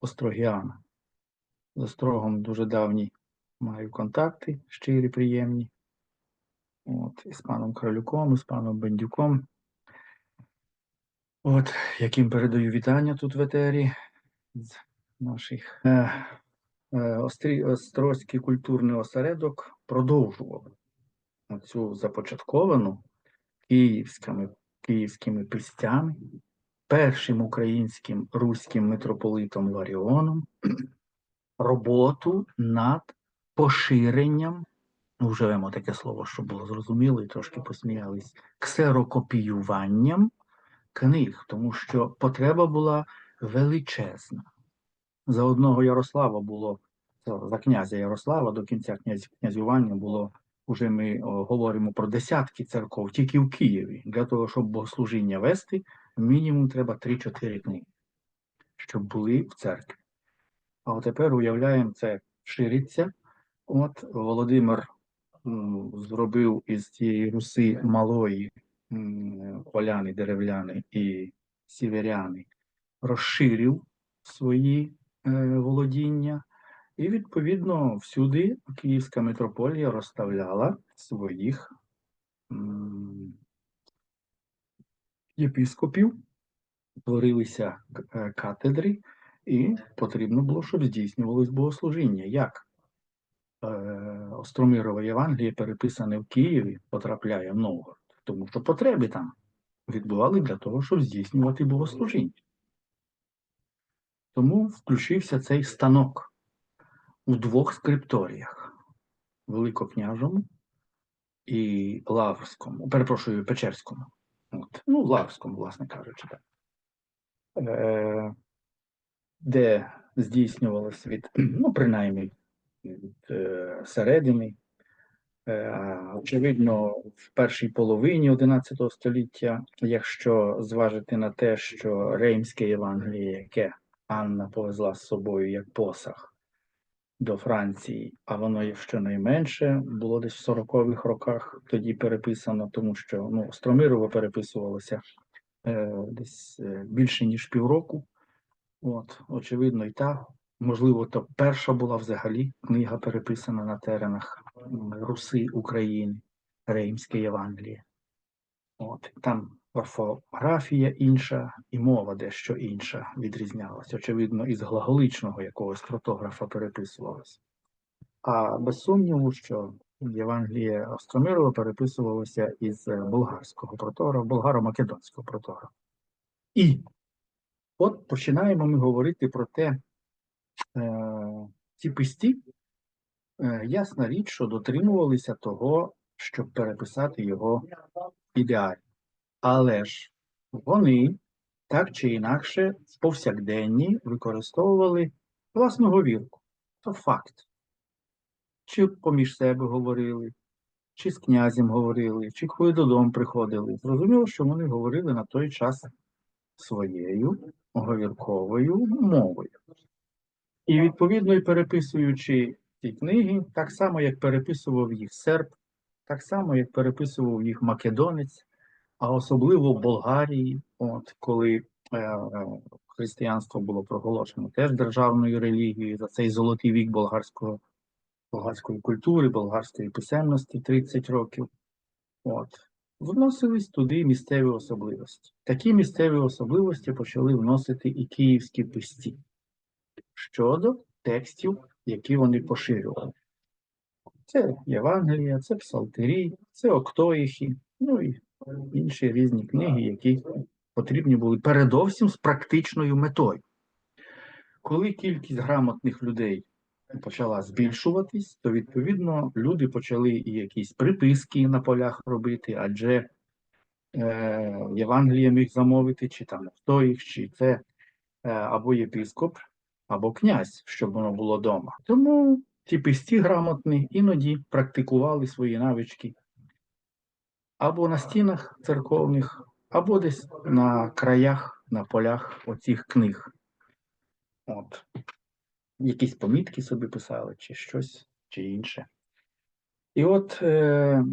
Острогіана. З Острогом дуже давні маю контакти, щирі, приємні. От, і з паном Кролюком, і з паном Бендюком. От, яким передаю вітання тут в етері з наших. Е, е, Острі, Острозький культурний осередок продовжував цю започатковану київськими, київськими пистями, першим українським руським митрополитом Ларіоном роботу над поширенням, ну, вживемо таке слово, щоб було зрозуміло, і трошки посміялись, ксерокопіюванням книг, тому що потреба була величезна. За одного Ярослава було, за князя Ярослава до кінця князь, князювання було, уже ми говоримо про десятки церков, тільки в Києві. Для того, щоб богослужіння вести, мінімум треба 3-4 книги, щоб були в церкві. А тепер уявляємо, це шириться. От Володимир зробив із цієї руси малої поляни, деревляни і сіверяни, розширив свої е, володіння, і відповідно всюди Київська митрополія розставляла своїх єпіскопів, творилися е, катедри, і потрібно було, щоб здійснювалось богослужіння. Як е, Остромирове Євангеліє, переписане в Києві, потрапляє в Новгород, тому що потреби там відбували для того, щоб здійснювати богослужіння. Тому включився цей станок у двох скрипторіях: Великокняжому і Лаврському, перепрошую, Печерському. От. Ну, Лаврському, власне кажучи, так. Е, де здійснювалося від, ну, принаймні, від е, середини. Е, очевидно, в першій половині XI століття, якщо зважити на те, що Реймське Євангеліє, яке Анна повезла з собою як посаг до Франції, а воно є щонайменше було десь в 40-х роках тоді переписано, тому що ну, Остромирово переписувалося е, десь е, більше ніж півроку. От, очевидно, і та, можливо, то перша була взагалі книга переписана на теренах Руси України, Реймське Євангеліє. От, там орфографія інша і мова дещо інша відрізнялась. Очевидно, із глаголичного якогось протографа переписувалось. А без сумніву, що Євангеліє Остромирова переписувалося із е, болгарського протографа, болгаро-македонського протографа. І От починаємо ми говорити про те, е, ці писті, е, ясна річ, що дотримувалися того, щоб переписати його ідеально. Але ж вони так чи інакше повсякденні використовували власну говірку. Це факт. Чи поміж себе говорили, чи з князем говорили, чи коли додому приходили. Зрозуміло, що вони говорили на той час своєю говірковою мовою. І відповідно, і переписуючи ці книги, так само, як переписував їх серб, так само, як переписував їх македонець, а особливо в Болгарії, от коли е, е, християнство було проголошено теж державною релігією за цей золотий вік болгарського, болгарської культури, болгарської писемності 30 років. От вносились туди місцеві особливості. Такі місцеві особливості почали вносити і київські писці щодо текстів, які вони поширювали. Це Євангелія, це Псалтирі, це Октоїхи, ну і інші різні книги, які потрібні були передовсім з практичною метою. Коли кількість грамотних людей почала збільшуватись, то відповідно люди почали і якісь приписки на полях робити, адже е, Євангеліє міг замовити, чи там хто їх, чи це е, або єпископ, або князь, щоб воно було вдома. Тому ті писті грамотні іноді практикували свої навички або на стінах церковних, або десь на краях, на полях оцих книг. От якісь помітки собі писали, чи щось, чи інше. І от е,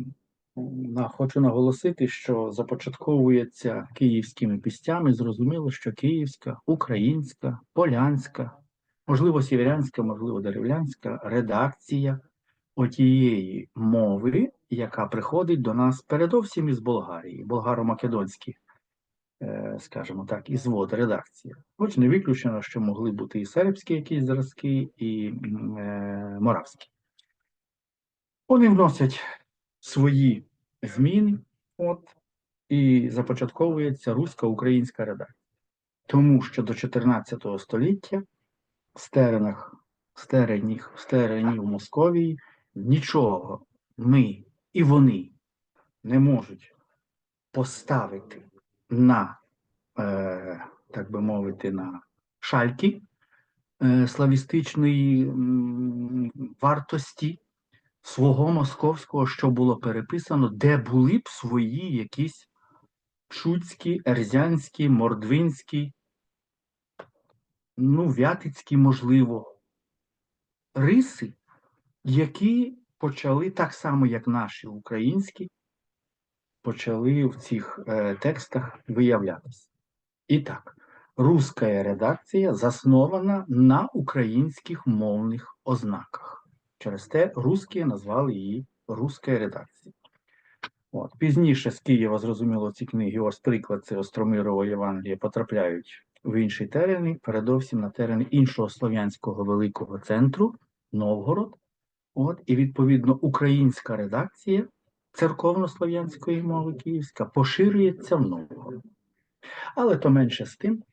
хочу наголосити, що започатковується київськими пістями. Зрозуміло, що київська, українська, полянська, можливо, сіверянська, можливо, деревлянська редакція отієї мови, яка приходить до нас передовсім із Болгарії, болгаро-македонські, е, скажімо так, ізвод редакція. Хоч не виключено, що могли бути і сербські якісь зразки, і е, моравські. Вони вносять свої зміни, от, і започатковується русько-українська редакція. Тому що до 14 століття в стеренах, стереніх, в стерені в Московії нічого ми і вони не можуть поставити на, е, так би мовити, на шальки е, славістичної вартості свого московського, що було переписано, де були б свої якісь шуцькі, ерзянські, мордвинські, ну, вятицькі, можливо, риси, які почали так само, як наші українські, почали в цих е, текстах виявлятися. І так, руська редакція заснована на українських мовних ознаках. Через те русські назвали її руська редакція. От. Пізніше з Києва, зрозуміло, ці книги, ось приклад, це Остромирово Євангеліє, потрапляють в інші терени, передовсім на терени іншого слов'янського великого центру, Новгород. От, і відповідно українська редакція церковнослов'янської мови київська поширюється в Новгород. Але то менше з тим,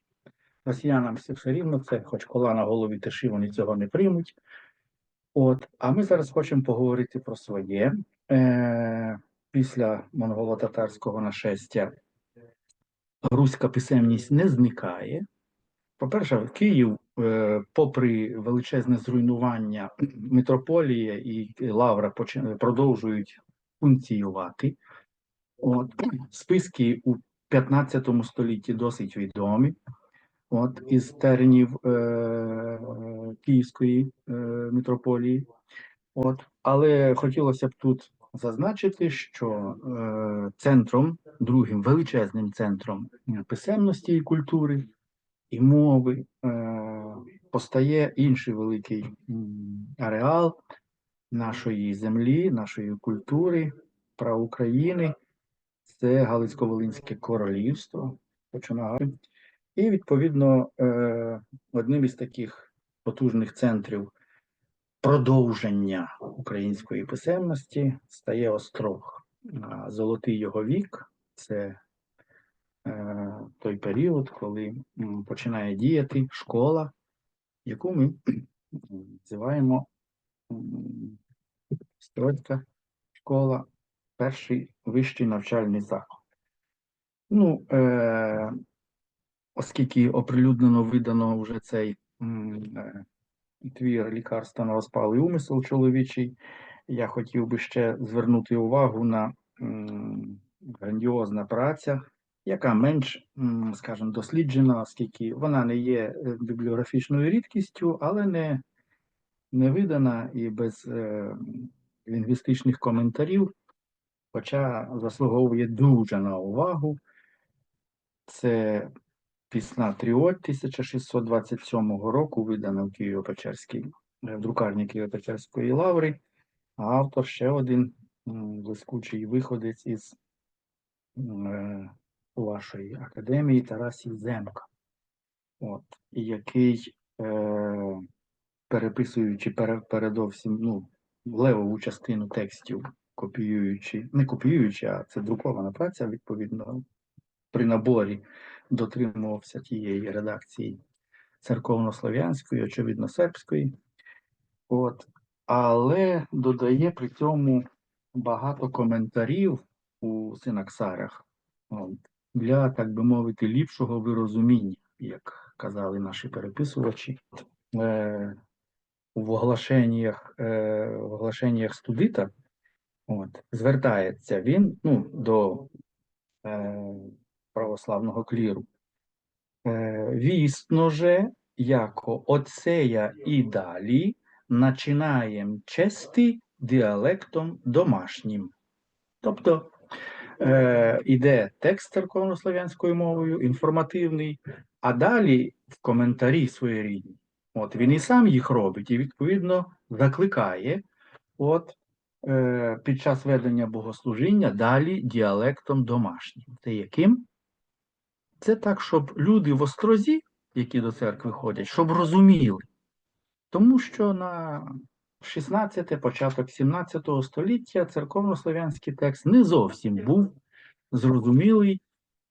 росіянам все рівно це, хоч кола на голові тиші, вони цього не приймуть. От, а ми зараз хочемо поговорити про своє. Е, після монголо-татарського нашестя руська писемність не зникає. По-перше, Київ, е, попри величезне зруйнування митрополія і лавра продовжують функціювати. От, списки у 15 столітті досить відомі. От, із теренів е, Київської е, митрополії. От, але хотілося б тут зазначити, що е, центром, другим величезним центром писемності і культури і мови е, постає інший великий ареал нашої землі, нашої культури, прав України. Це Галицько-Волинське королівство. Починає. І, відповідно, е, одним із таких потужних центрів продовження української писемності стає Острог. Золотий його вік це е, той період, коли починає діяти школа, яку ми називаємо м, Стройська школа, перший вищий навчальний заклад. Ну, е, оскільки оприлюднено видано вже цей е, твір лікарства на розпалий умисел чоловічий, я хотів би ще звернути увагу на грандіозна праця, яка менш, скажімо, досліджена, оскільки вона не є е, бібліографічною рідкістю, але не, не видана і без е, лінгвістичних коментарів, хоча заслуговує дуже на увагу. Це Пісна Тріот 1627 року, видана в Києво-Печерській, е, друкарні Києво-Печерської лаври, а автор ще один блискучий виходець із е, вашої академії Тарасій Земка, от, який, е, переписуючи пере- передовсім ну, левову частину текстів, копіюючи, не копіюючи, а це друкована праця, відповідно, при наборі дотримувався тієї редакції церковнослов'янської, очевидно, сербської. От. Але додає при цьому багато коментарів у синаксарах для, так би мовити, ліпшого вирозуміння, як казали наші переписувачі. Е, в оглашеннях, е, в оглашеннях студита от, звертається він ну, до е, православного кліру. Е, Вісно же, яко оцея і далі начинаєм чести діалектом домашнім. Тобто е, іде текст церковнослов'янською мовою, інформативний, а далі в коментарі своєрідні От він і сам їх робить, і відповідно закликає, от е, під час ведення богослужіння далі діалектом домашнім. Це яким? Це так, щоб люди в острозі, які до церкви ходять, щоб розуміли. Тому що на 16, початок 17 століття церковнослов'янський текст не зовсім був зрозумілий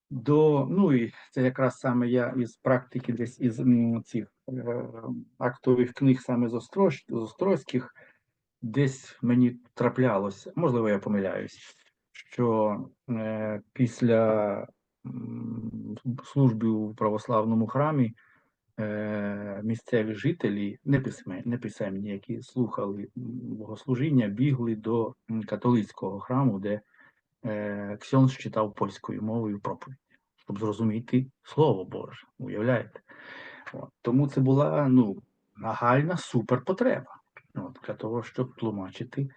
до, ну і це якраз саме я із практики десь із цих е, актових книг саме з, Острозьких, десь мені траплялося, можливо, я помиляюсь, що е, після служби у православному храмі місцеві жителі, не письме, не писемні, які слухали богослужіння, бігли до католицького храму, де е, Ксьонс читав польською мовою проповідь, щоб зрозуміти Слово Боже. Уявляєте? От. Тому це була ну, нагальна суперпотреба от, для того, щоб тлумачити.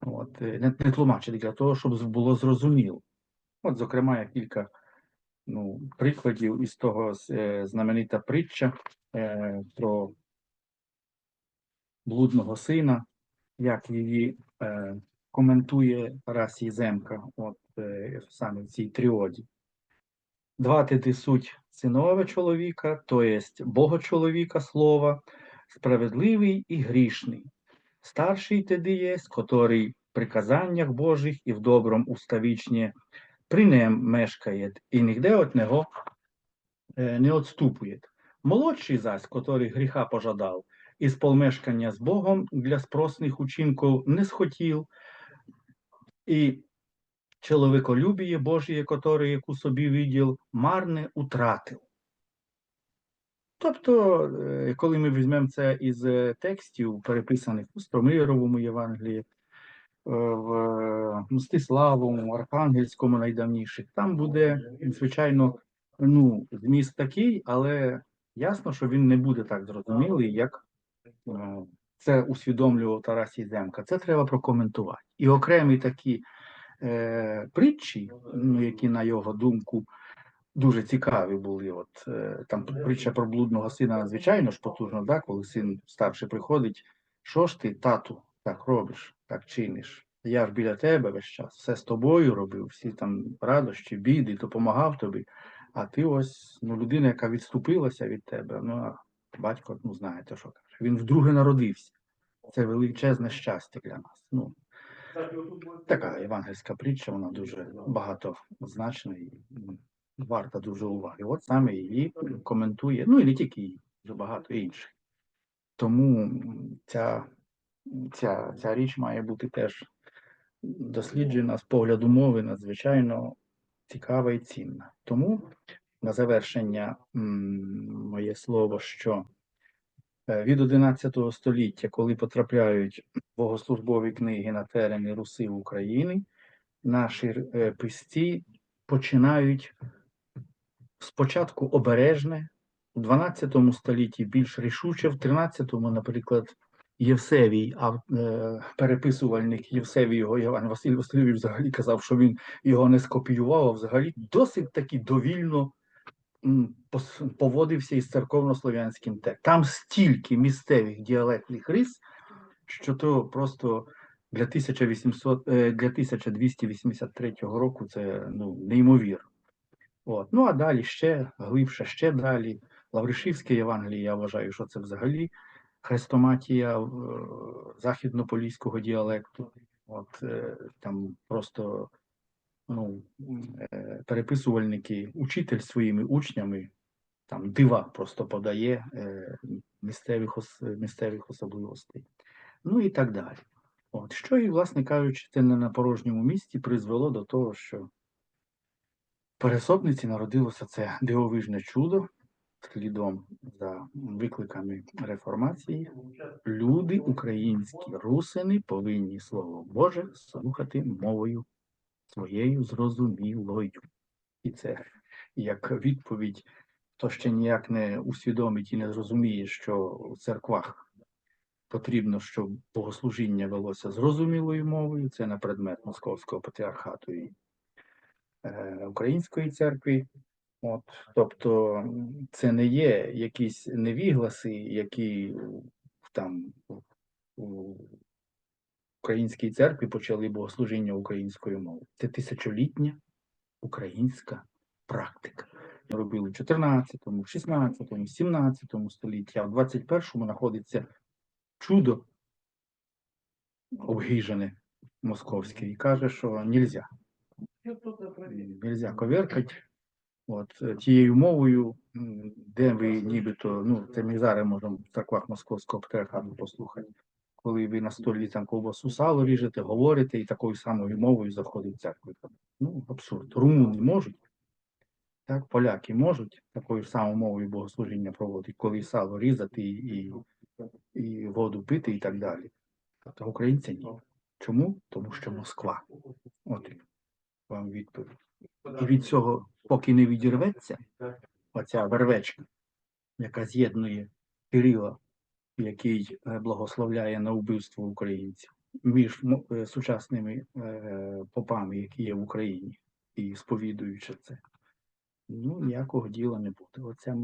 От, е, не, не тлумачити, для того, щоб було зрозуміло. От, зокрема, я кілька ну, прикладів із того е, знаменита притча е, про блудного сина, як її е, коментує Тарас Єземка, от саме в цій тріоді. Два ти суть синове чоловіка, то єсть Бога чоловіка слова, справедливий і грішний. Старший tedy єсть, котрий в приказаннях Божих і в добром уставічні при нем мешкає, і нігде от нього е, не отступує. Молодший зась, котрий гріха пожадав, із полмешкання з Богом для спросних учинків не схотів, і чоловіколюбіє Божіє, котре, яку собі виділ, марне утратив. Тобто, е, коли ми візьмемо це із е, текстів, переписаних у Стромировому Євангелії, е, в е, Мстиславому, Архангельському найдавніших, там буде, звичайно, ну, зміст такий, але ясно, що він не буде так зрозумілий, як е, це усвідомлював Тарас Єземка. Це треба прокоментувати. І окремі такі е, притчі, ну, які, на його думку, дуже цікаві були. От е, там притча про блудного сина надзвичайно ж потужно, да, коли син старший приходить. Що ж ти, тату, так робиш, так чиниш? Я ж біля тебе весь час, все з тобою робив, всі там радощі, біди, допомагав тобі. А ти ось ну, людина, яка відступилася від тебе. Ну, а батько, ну знаєте, що каже. Він вдруге народився. Це величезне щастя для нас. Ну, така євангельська притча, вона дуже багатозначна і варта дуже уваги. От саме її коментує, ну і не тільки її, багато інших. Тому ця, ця, ця річ має бути теж досліджена з погляду мови надзвичайно цікава і цінна. Тому на завершення моє слово, що е, від 11 століття, коли потрапляють богослужбові книги на терени Руси України, наші е, писці починають спочатку обережне, у 12 столітті більш рішуче, в 13-му, наприклад, Євсевій, а е, переписувальник Євсевій його Іван Василь Васильович взагалі казав, що він його не скопіював, а взагалі досить таки довільно поводився із церковнослов'янським текстом. Там стільки місцевих діалектних рис, що то просто для 1800, е, для 1283 року це ну, неймовірно. От. Ну а далі ще глибше, ще далі. Лавришівське Євангеліє, я вважаю, що це взагалі хрестоматія е, західнополіського діалекту. От е, там просто ну, е, переписувальники, учитель своїми учнями там дива просто подає місцевих, місцевих особливостей. Ну і так далі. От, що і, власне кажучи, це не на порожньому місці призвело до того, що в пересопниці народилося це дивовижне чудо, слідом за викликами реформації. Люди українські русини повинні слово Боже слухати мовою своєю зрозумілою. І це як відповідь, хто ще ніяк не усвідомить і не зрозуміє, що в церквах потрібно, щоб богослужіння велося зрозумілою мовою. Це на предмет Московського патріархату і е, Української церкви. От, тобто це не є якісь невігласи, які там у українській церкві почали богослужіння українською мовою. Це тисячолітня українська практика. Робили в 14, 16, 17 столітті, а в 21-му знаходиться чудо обгіжене московське і каже, що нельзя. Нельзя коверкати от, е, тією мовою, де ви нібито, ну, це ми зараз можемо в церквах московського патріархату послухати, коли ви на столі там ковбасу сало ріжете, говорите і такою самою мовою заходить в церкву. Ну, абсурд. Румуни можуть, так, поляки можуть такою самою мовою богослужіння проводити, коли сало різати і, і, і воду пити і так далі. Тобто українці ні. Чому? Тому що Москва. От вам відповідь. І від цього, поки не відірветься, оця вервечка, яка з'єднує Кирила, який е, благословляє на вбивство українців, між е, сучасними е, попами, які є в Україні, і сповідуючи це. Ну, ніякого діла не буде. Оце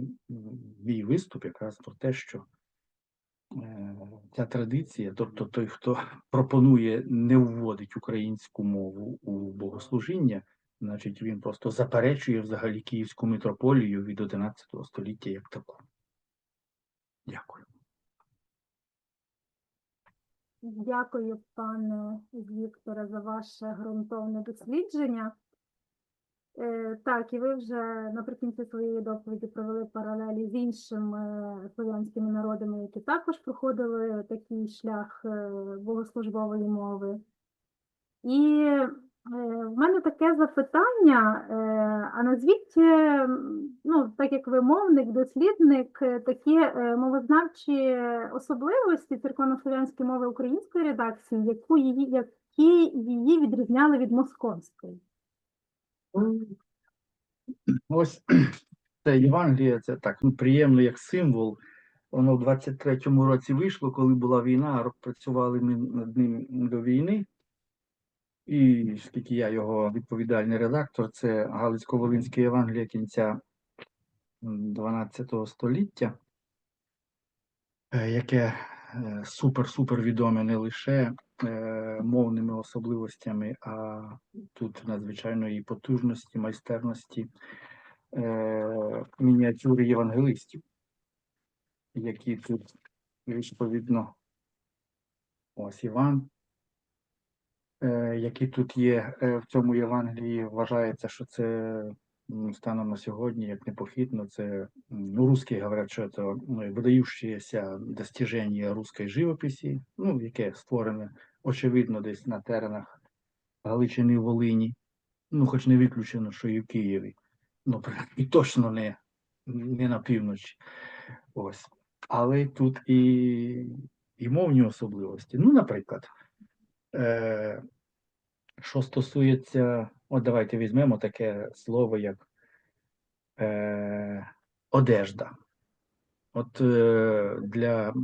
мій виступ якраз про те, що е, ця традиція, тобто той, хто пропонує не вводить українську мову у богослужіння, значить він просто заперечує взагалі Київську митрополію від 11 століття як таку. Дякую. Дякую, пане Вікторе, за ваше ґрунтовне дослідження. Е, Так, і ви вже наприкінці своєї доповіді провели паралелі з іншими слов'янськими народами, які також проходили такий шлях е, богослужбової мови. І е, в мене таке запитання, е, а назвіть, е, ну, так як ви мовник, дослідник, е, такі е, мовознавчі особливості церковнослов'янської мови української редакції, яку її, які її відрізняли від московської. Ось це Євангеліє, це так ну, приємно як символ. Воно в 23-му році вийшло, коли була війна, працювали ми над ним до війни. І оскільки я його відповідальний редактор, це Галицько-Волинське Євангеліє кінця м, 12 століття, е, яке супер-супер відоме не лише е, мовними особливостями, а тут надзвичайної потужності, майстерності е, мініатюри євангелистів, які тут відповідно ось Іван, які тут є е, в цьому Євангелії, вважається, що це станом на сьогодні, як непохитно, це ну, русські говорять, що це ну, видаючеся достіження руської живописі, ну, яке створене, очевидно, десь на теренах Галичини Волині, ну, хоч не виключено, що і в Києві, ну, принаймні, точно не, не на півночі. Ось. Але тут і, і мовні особливості. Ну, наприклад, е, що стосується, от давайте візьмемо таке слово, як е, одежда. От е, для е,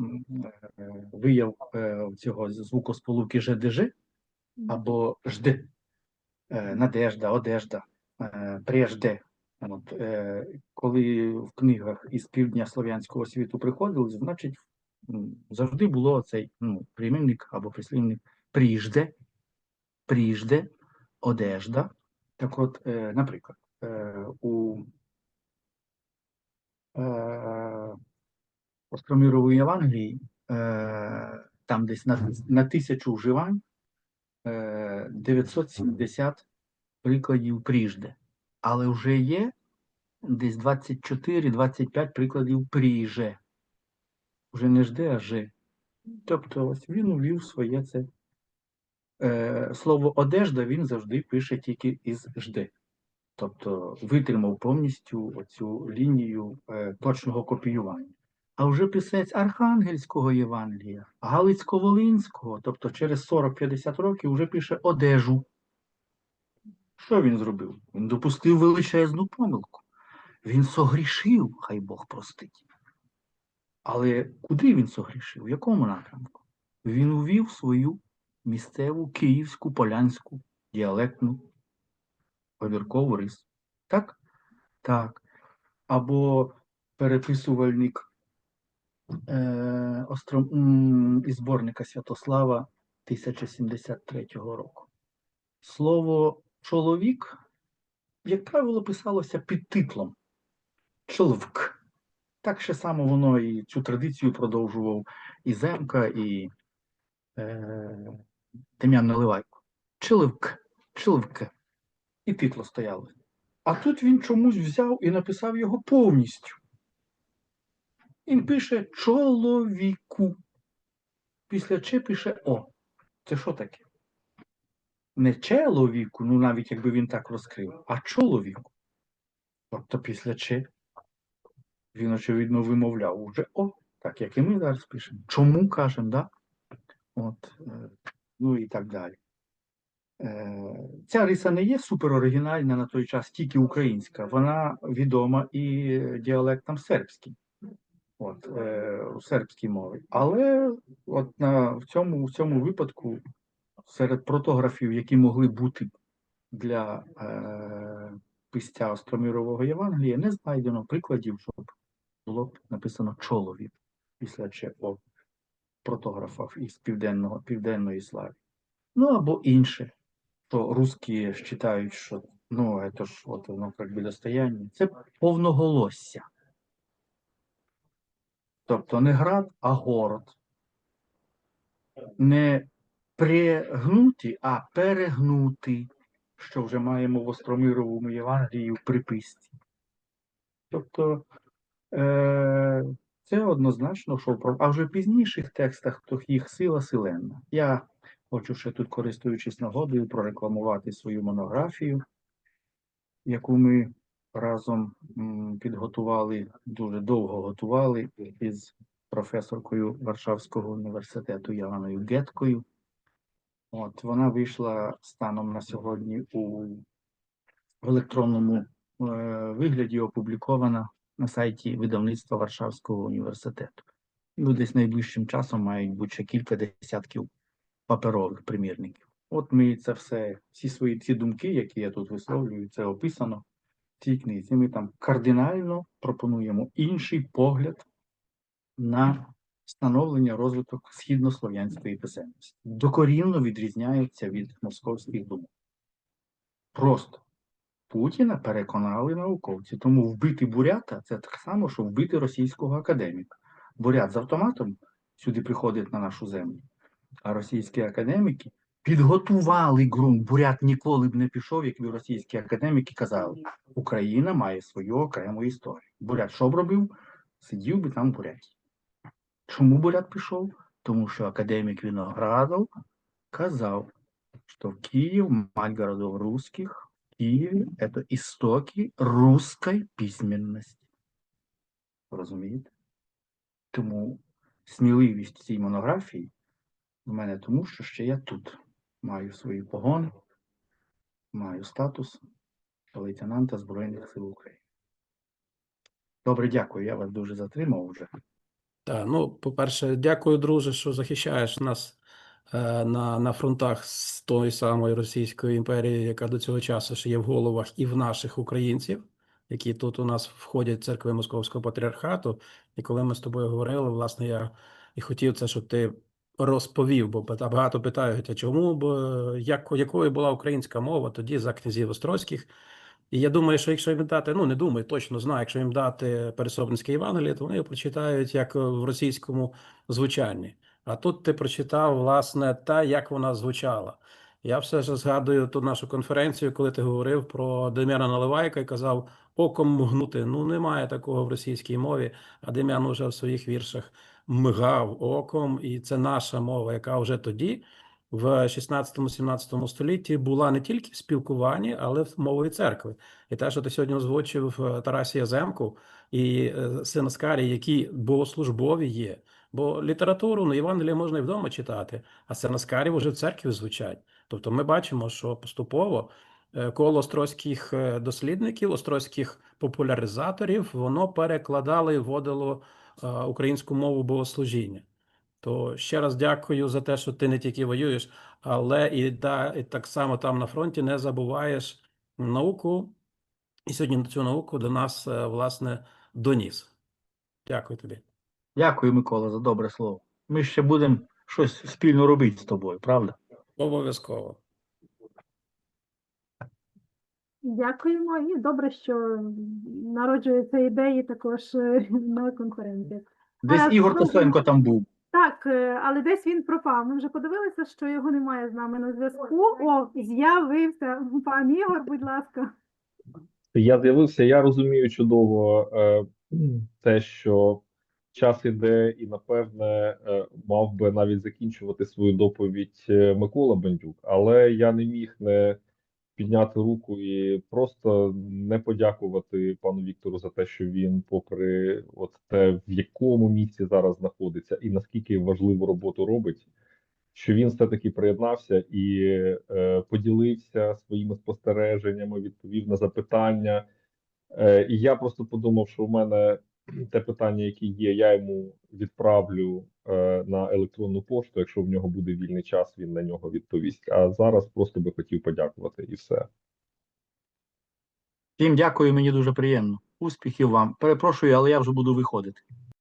вияв е, цього звукосполуки ЖДЖ або жди, е, надежда, одежда, е, прежде. От, е, коли в книгах із півдня слов'янського світу приходили, значить завжди було цей ну, прийменник або прислівник пріжде, пріжде, одежда. Так от, е, наприклад, е, у е, Остромірової Євангелії, там десь на, на тисячу вживань е, 970 прикладів пріжде. Але вже є десь 24-25 прикладів пріже. Вже не жде, а же. Тобто ось він увів своє це. Е, слово одежда він завжди пише тільки із жде. Тобто витримав повністю оцю лінію е, точного копіювання. А вже писець Архангельського Євангелія, Галицько-Волинського, тобто через 40-50 років вже пише одежу. Що він зробив? Він допустив величезну помилку. Він согрішив, хай Бог простить. Але куди він согрішив? В якому напрямку? Він увів свою місцеву київську полянську діалектну говіркову рису. Так? Так. Або переписувальник е, Остро... м, із зборника Святослава 1073 року. Слово чоловік, як правило, писалося під титлом Чоловк. Так ще само воно і цю традицію продовжував і Земка, і е, Дем'ян Наливайко. Чоловк, чоловке. І титло стояло. А тут він чомусь взяв і написав його повністю. Він пише чоловіку. Після Ч пише О. Це що таке? Не чоловіку, ну навіть якби він так розкрив, а чоловіку. Тобто після Ч він, очевидно, вимовляв уже О, так як і ми зараз пишемо. Чому кажемо, да? От, е, ну і так далі. Е, Ця риса не є супероригінальна на той час, тільки українська. Вона відома і діалектам сербським. От, е, у сербській мові. Але от на, в, цьому, в цьому випадку серед протографів, які могли бути для е, писця Остромірового Євангелія, не знайдено прикладів, щоб було написано чоловік після ЧО протографах із південного, південної слави. Ну або інше, то русські вважають, що ну, це ж от воно як би достояння. Це повноголосся. Тобто не град, а город. Не пригнуті, а перегнути, що вже маємо в Остромировому Євангелії в приписці. Тобто е, це однозначно, що про- а вже в пізніших текстах то їх сила силенна. Я хочу ще тут, користуючись нагодою, прорекламувати свою монографію, яку ми разом підготували, дуже довго готували із професоркою Варшавського університету Яною Геткою. От вона вийшла станом на сьогодні у в електронному е, вигляді, опублікована на сайті видавництва Варшавського університету. Ну, десь найближчим часом мають бути ще кілька десятків паперових примірників. От ми це все, всі свої ці думки, які я тут висловлюю, це описано в цій книзі. Ми там кардинально пропонуємо інший погляд на становлення розвиток східнослов'янської писемності. Докорінно відрізняється від московських думок. Просто Путіна переконали науковці. Тому вбити бурята це так само, що вбити російського академіка. Бурят з автоматом сюди приходить на нашу землю, а російські академіки підготували ґрунт. Бурят ніколи б не пішов, як російські академіки казали. Україна має свою окрему історію. Бурят що б робив? Сидів би там в Буряті. Чому Бурят пішов? Тому що академік Виноградов казав, що Київ мать городов русских, Киеве – это истоки русской письменности. Розумієте? Тому сміливість цій монографії в мене тому, що ще я тут маю свої погони, маю статус лейтенанта Збройних сил України. Добре, дякую. Я вас дуже затримав вже. Так, ну, по-перше, дякую, друже, що захищаєш нас на, на фронтах з тої самої Російської імперії, яка до цього часу ще є в головах і в наших українців, які тут у нас входять в церкви Московського патріархату. І коли ми з тобою говорили, власне, я і хотів це, щоб ти розповів, бо багато питають, а чому б е, як, якою була українська мова тоді за князів Острозьких. І я думаю, що якщо їм дати, ну не думаю, точно знаю, якщо їм дати Пересобницьке Євангеліє, то вони його прочитають як в російському звучанні. А тут ти прочитав, власне, та, як вона звучала. Я все ж згадую ту нашу конференцію, коли ти говорив про Дем'яна Наливайка і казав оком мгнути. Ну, немає такого в російській мові, а Дем'ян уже в своїх віршах мигав оком, і це наша мова, яка вже тоді в 16-17 столітті була не тільки в спілкуванні, але в мовою церкви. І те, що ти сьогодні озвучив е, Тарасі Яземку і е, син Аскарій, які богослужбові є. Бо літературу ну, Євангелія можна і вдома читати, а син Аскарів вже в церкві звучать. Тобто ми бачимо, що поступово е, коло острозьких е, дослідників, острозьких популяризаторів, воно перекладало і вводило е, українську мову богослужіння. То ще раз дякую за те, що ти не тільки воюєш, але і, да, і так само там на фронті не забуваєш науку і сьогодні цю науку до нас, власне, доніс. Дякую тобі. Дякую, Микола, за добре слово. Ми ще будемо щось спільно робити з тобою, правда? Обов'язково. Дякуємо і добре, що народжуються ідеї також е, на конференціях. Десь А, Ігор. Косенко там був. Так, е, але десь він пропав. Ми вже подивилися, що його немає з нами на зв'язку. О, з'явився пан Ігор, будь ласка. Я з'явився, я розумію чудово е, те, що час іде, і напевне е, мав би навіть закінчувати свою доповідь е, Микола Бандюк, але я не міг не підняти руку і просто не подякувати пану Віктору за те, що він, попри от те, в якому місці зараз знаходиться, і наскільки важливу роботу робить, що він все-таки приєднався і е, поділився своїми спостереженнями, відповів на запитання. Е, і я просто подумав, що в мене те питання, яке є, я йому відправлю е, на електронну пошту. Якщо в нього буде вільний час, він на нього відповість. А зараз просто би хотів подякувати і все. Всім дякую, мені дуже приємно. Успіхів вам. Перепрошую, але я вже буду виходити.